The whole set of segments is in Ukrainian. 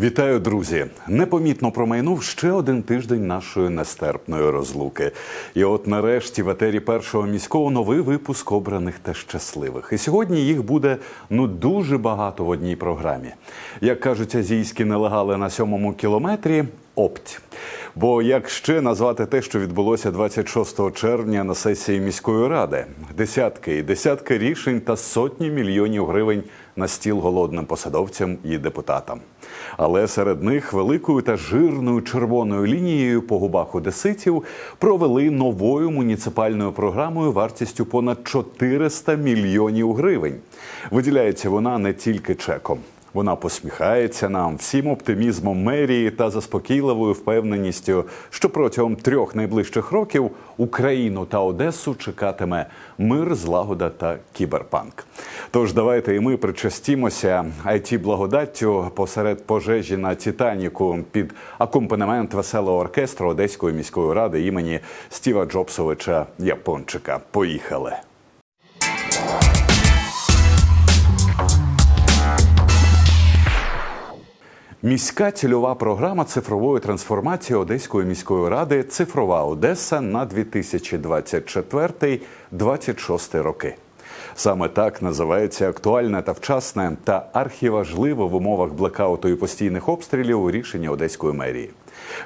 Вітаю, друзі! Непомітно промайнув ще один тиждень нашої нестерпної розлуки. І от нарешті в етері першого міського новий випуск обраних та щасливих. І сьогодні їх буде ну дуже багато в одній програмі. Як кажуть азійські нелегали на сьомому кілометрі, опть. Бо як ще назвати те, що відбулося 26 червня на сесії міської ради? Десятки і десятки рішень та сотні мільйонів гривень на стіл голодним посадовцям і депутатам. Але серед них великою та жирною червоною лінією по губах одеситів провели новою муніципальною програмою вартістю понад 400 мільйонів гривень. Виділяється вона не тільки чеком. Вона посміхається нам всім оптимізмом мерії та заспокійливою впевненістю, що протягом трьох найближчих років Україну та Одесу чекатиме мир, злагода та кіберпанк. Тож давайте і ми причастімося it благодаттю посеред пожежі на Титаніку під акомпанемент веселого оркестру Одеської міської ради імені Стіва Джобсовича Япончика. Поїхали! Міська цільова програма цифрової трансформації Одеської міської ради Цифрова Одеса на 2024-2026 роки. Саме так називається актуальне та вчасне та архіважливе в умовах блекауту і постійних обстрілів рішення Одеської мерії.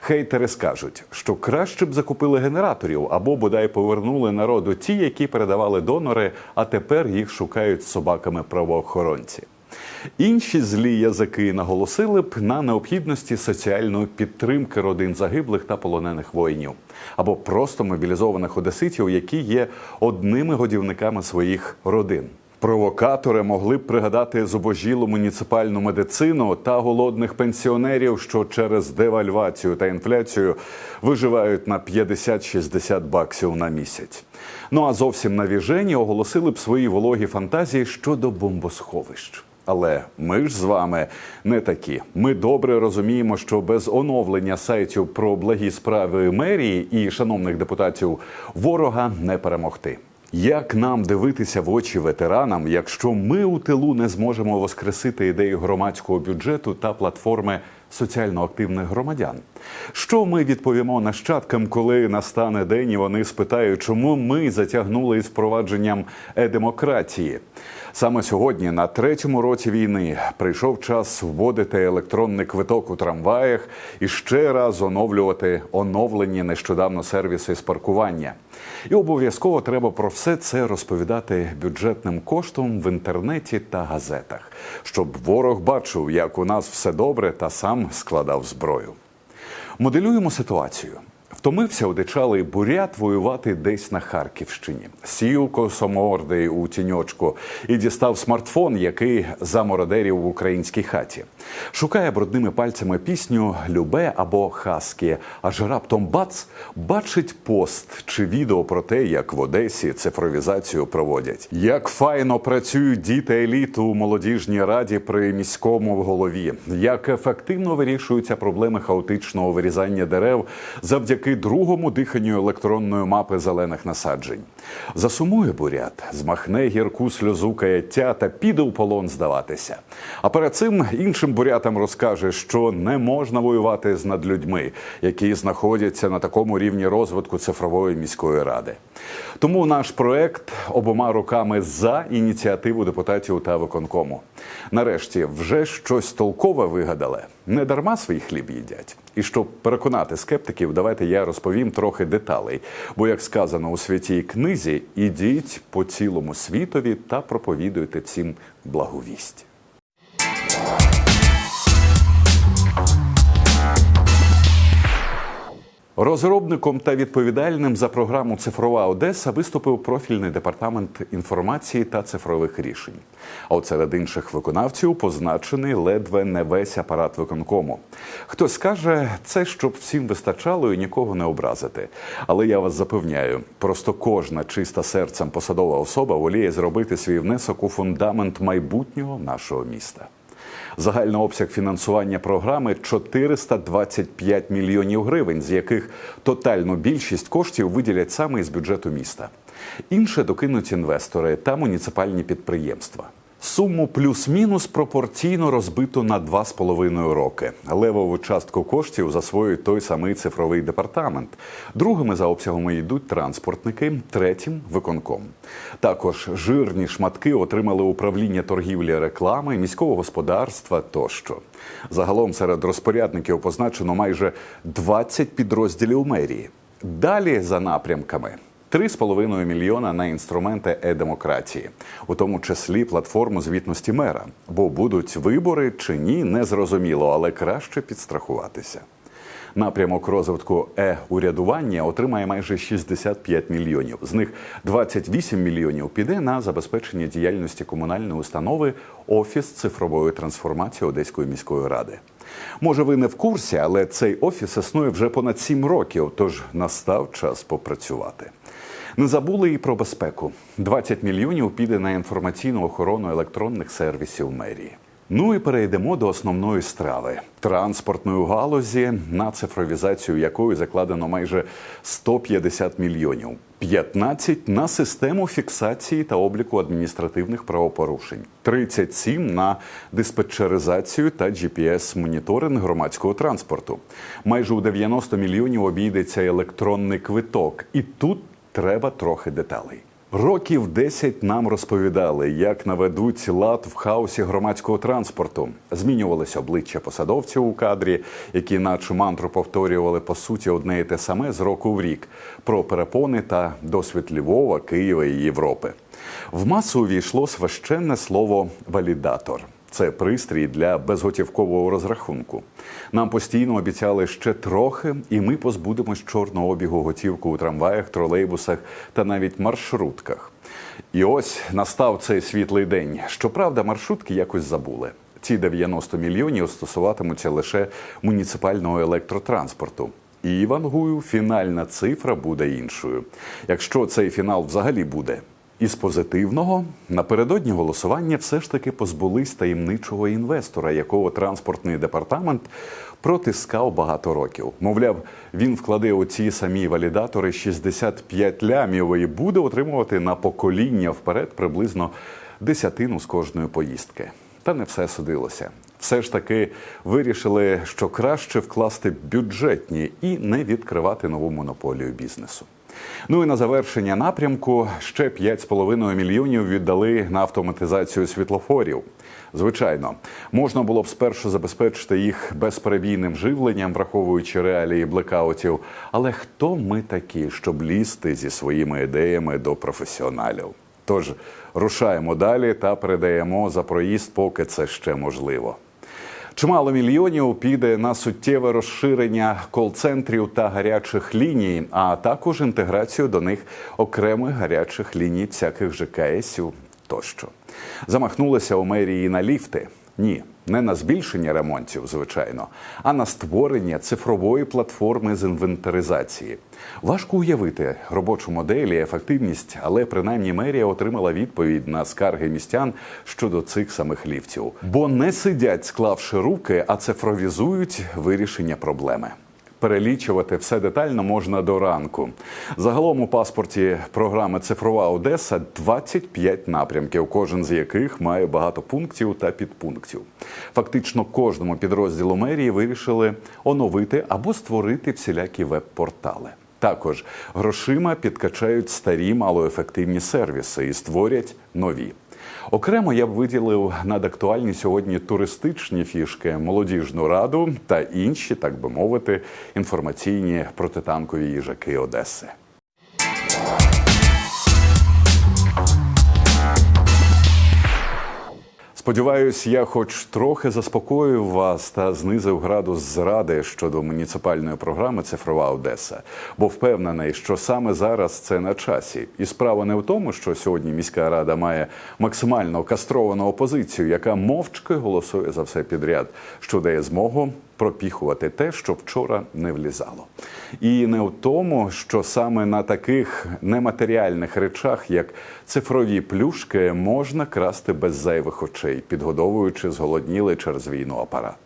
Хейтери скажуть, що краще б закупили генераторів або бодай повернули народу ті, які передавали донори, а тепер їх шукають собаками правоохоронці. Інші злі язики наголосили б на необхідності соціальної підтримки родин загиблих та полонених воїнів або просто мобілізованих одеситів, які є одними годівниками своїх родин. Провокатори могли б пригадати зубожілу муніципальну медицину та голодних пенсіонерів, що через девальвацію та інфляцію виживають на 50-60 баксів на місяць. Ну а зовсім навіжені оголосили б свої вологі фантазії щодо бомбосховищ. Але ми ж з вами не такі. Ми добре розуміємо, що без оновлення сайтів про благі справи мерії і шановних депутатів ворога не перемогти. Як нам дивитися в очі ветеранам, якщо ми у тилу не зможемо воскресити ідею громадського бюджету та платформи соціально активних громадян? Що ми відповімо нащадкам, коли настане день і вони спитають, чому ми затягнули із впровадженням е-демократії? Саме сьогодні, на третьому році війни, прийшов час вводити електронний квиток у трамваях і ще раз оновлювати оновлені нещодавно сервіси з паркування. І обов'язково треба про все це розповідати бюджетним коштом в інтернеті та газетах, щоб ворог бачив, як у нас все добре, та сам складав зброю. Моделюємо ситуацію. Втомився одичалий бурят воювати десь на Харківщині. Сів косомордий у тіньочку і дістав смартфон, який замородерів в українській хаті. Шукає брудними пальцями пісню Любе або Хаскі. Аж раптом бац бачить пост чи відео про те, як в Одесі цифровізацію проводять. Як файно працюють діти еліт у молодіжній раді при міському голові, як ефективно вирішуються проблеми хаотичного вирізання дерев завдяки другому диханню електронної мапи зелених насаджень. Засумує бурят, змахне гірку сльозу каяття та піде у полон здаватися. А перед цим іншим бурятам розкаже, що не можна воювати з надлюдьми, які знаходяться на такому рівні розвитку цифрової міської ради. Тому наш проект обома руками за ініціативу депутатів та виконкому. Нарешті вже щось толкове вигадали. Не дарма свій хліб їдять. І щоб переконати скептиків, давайте я розповім трохи деталей. Бо, як сказано у святій книзі, ідіть по цілому світові та проповідуйте цим благовість. Розробником та відповідальним за програму Цифрова Одеса виступив профільний департамент інформації та цифрових рішень. А от серед інших виконавців позначений ледве не весь апарат виконкому. Хтось скаже, це щоб всім вистачало і нікого не образити. Але я вас запевняю, просто кожна чиста серцем посадова особа воліє зробити свій внесок у фундамент майбутнього нашого міста. Загальний обсяг фінансування програми 425 мільйонів гривень, з яких тотальну більшість коштів виділять саме із бюджету міста. Інше докинуть інвестори та муніципальні підприємства. Суму плюс-мінус пропорційно розбито на 2,5 роки. Левову частку коштів засвоює той самий цифровий департамент. Другими за обсягами йдуть транспортники, третім виконком. Також жирні шматки отримали управління торгівлі реклами, міського господарства тощо. Загалом серед розпорядників позначено майже 20 підрозділів мерії. Далі за напрямками. 3,5 мільйона на інструменти е-демократії, у тому числі платформу звітності мера. Бо будуть вибори чи ні, незрозуміло, але краще підстрахуватися. Напрямок розвитку е-урядування отримає майже 65 мільйонів. З них 28 мільйонів піде на забезпечення діяльності комунальної установи Офіс цифрової трансформації Одеської міської ради. Може, ви не в курсі, але цей офіс існує вже понад 7 років, тож настав час попрацювати. Не забули і про безпеку. 20 мільйонів піде на інформаційну охорону електронних сервісів мерії. Ну і перейдемо до основної страви транспортної галузі, на цифровізацію якої закладено майже 150 мільйонів. 15 на систему фіксації та обліку адміністративних правопорушень, 37 на диспетчеризацію та GPS-моніторинг громадського транспорту. Майже у 90 мільйонів обійдеться електронний квиток, і тут треба трохи деталей. Років 10 нам розповідали, як наведуть лад в хаосі громадського транспорту. Змінювалися обличчя посадовців у кадрі, які наче мантру повторювали по суті одне і те саме з року в рік про перепони та досвід Львова, Києва і Європи. В масу увійшло священне слово валідатор. Це пристрій для безготівкового розрахунку. Нам постійно обіцяли ще трохи, і ми позбудемось чорного обігу готівку у трамваях, тролейбусах та навіть маршрутках. І ось настав цей світлий день. Щоправда, маршрутки якось забули. Ці 90 мільйонів стосуватимуться лише муніципального електротранспорту. І вангую, фінальна цифра буде іншою. Якщо цей фінал взагалі буде. Із позитивного напередодні голосування все ж таки позбулись таємничого інвестора, якого транспортний департамент протискав багато років. Мовляв, він вкладе у ці самі валідатори 65 лямів і буде отримувати на покоління вперед приблизно десятину з кожної поїздки. Та не все судилося. Все ж таки вирішили, що краще вкласти бюджетні і не відкривати нову монополію бізнесу. Ну і на завершення напрямку ще 5,5 мільйонів віддали на автоматизацію світлофорів. Звичайно, можна було б спершу забезпечити їх безперебійним живленням, враховуючи реалії блекаутів. Але хто ми такі, щоб лізти зі своїми ідеями до професіоналів? Тож рушаємо далі та передаємо за проїзд, поки це ще можливо. Чимало мільйонів піде на суттєве розширення кол-центрів та гарячих ліній, а також інтеграцію до них окремих гарячих ліній всяких ЖКСів тощо. Замахнулися у мерії на ліфти. Ні, не на збільшення ремонтів, звичайно, а на створення цифрової платформи з інвентаризації. Важко уявити робочу модель і ефективність, але принаймні мерія отримала відповідь на скарги містян щодо цих самих ліфтів, бо не сидять, склавши руки, а цифровізують вирішення проблеми. Перелічувати все детально можна до ранку. Загалом у паспорті програми Цифрова Одеса 25 напрямків, кожен з яких має багато пунктів та підпунктів. Фактично, кожному підрозділу мерії вирішили оновити або створити всілякі веб-портали. Також грошима підкачають старі малоефективні сервіси і створять нові. Окремо я б виділив надактуальні сьогодні туристичні фішки, молодіжну раду та інші, так би мовити, інформаційні протитанкові їжаки Одеси. Сподіваюсь, я хоч трохи заспокоїв вас та знизив градус зради щодо муніципальної програми Цифрова Одеса, бо впевнений, що саме зараз це на часі. І справа не в тому, що сьогодні міська рада має максимально кастровану опозицію, яка мовчки голосує за все підряд, що дає змогу пропіхувати те, що вчора не влізало. І не в тому, що саме на таких нематеріальних речах, як цифрові плюшки, можна красти без зайвих очей, підгодовуючи зголоднілий через війну апарат.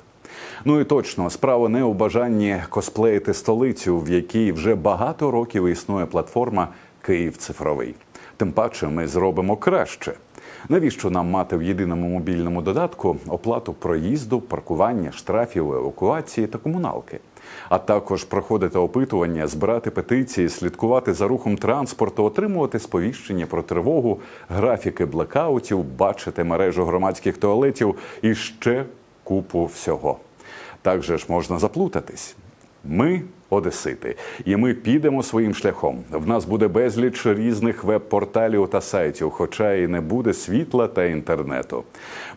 Ну і точно справа не у бажанні косплеїти столицю, в якій вже багато років існує платформа Київ цифровий. Тим паче ми зробимо краще. Навіщо нам мати в єдиному мобільному додатку оплату проїзду, паркування, штрафів, евакуації та комуналки? А також проходити опитування, збирати петиції, слідкувати за рухом транспорту, отримувати сповіщення про тривогу, графіки блекаутів, бачити мережу громадських туалетів і ще купу всього. Так же ж можна заплутатись. Ми одесити, і ми підемо своїм шляхом. В нас буде безліч різних веб-порталів та сайтів, хоча і не буде світла та інтернету.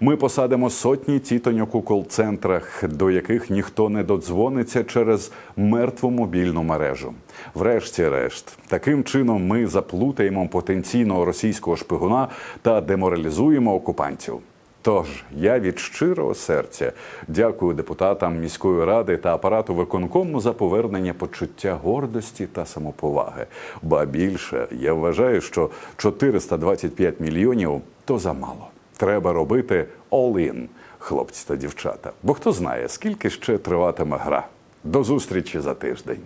Ми посадимо сотні тітоньок у кол-центрах, до яких ніхто не додзвониться через мертву мобільну мережу. Врешті-решт, таким чином ми заплутаємо потенційного російського шпигуна та деморалізуємо окупантів. Тож я від щирого серця дякую депутатам міської ради та апарату виконкому за повернення почуття гордості та самоповаги. Ба більше я вважаю, що 425 мільйонів то замало. Треба робити all-in, хлопці та дівчата. Бо хто знає, скільки ще триватиме гра. До зустрічі за тиждень.